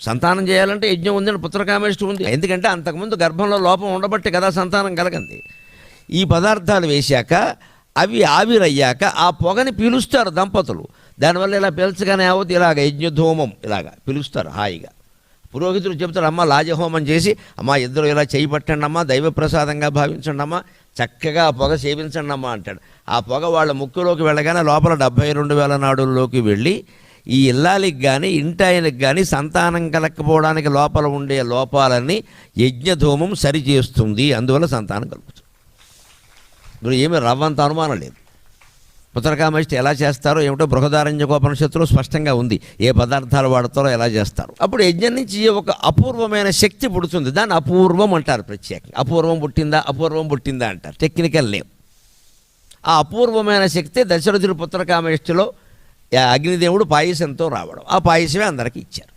సంతానం చేయాలంటే యజ్ఞం ఉందని పుత్రకామేష్టి ఉంది. ఎందుకంటే అంతకుముందు గర్భంలో లోపం ఉండబట్టి కదా సంతానం కలగంది. ఈ పదార్థాలు వేశాక అవి ఆవిరయ్యాక ఆ పొగని పీలుస్తారు దంపతులు. దానివల్ల ఇలా పీల్చగానే అవద్దు ఇలాగ యజ్ఞధూమం ఇలాగా పిలుస్తారు హాయిగా. పురోహితులు చెబుతారు అమ్మ లాజహోమం చేసి అమ్మ ఇద్దరు ఇలా చేయి పట్టండి అమ్మా దైవ ప్రసాదంగా భావించండి అమ్మ చక్కగా ఆ పొగ సేవించండి అమ్మ అంటాడు. ఆ పొగ వాళ్ళ ముక్కులోకి వెళ్ళగానే లోపల డెబ్బై రెండు వేల నాడుల్లోకి వెళ్ళి ఈ ఇల్లాలికి కానీ ఇంటాయనకి కానీ సంతానం కలగకపోవడానికి లోపల ఉండే లోపాలన్నీ యజ్ఞధూమం సరిచేస్తుంది. అందువల్ల సంతానం కలుగుతుంది. ఇప్పుడు ఏమీ రవ్వంత అనుమానం లేదు. పుత్రకామష్టి ఎలా చేస్తారో ఏమిటో బృహదారంజకోపనిషత్తులో స్పష్టంగా ఉంది. ఏ పదార్థాలు వాడతారో ఎలా చేస్తారు. అప్పుడు యజ్ఞం నుంచి ఒక అపూర్వమైన శక్తి పుడుతుంది. దాన్ని అపూర్వం అంటారు ప్రత్యేకంగా. అపూర్వం పుట్టిందా అపూర్వం పుట్టిందా అంటారు. Technical name. ఆ అపూర్వమైన శక్తి దశరథుడి పుత్రకామేష్టిలో అగ్నిదేవుడు పాయసంతో రావడం. ఆ పాయసమే అందరికీ ఇచ్చారు.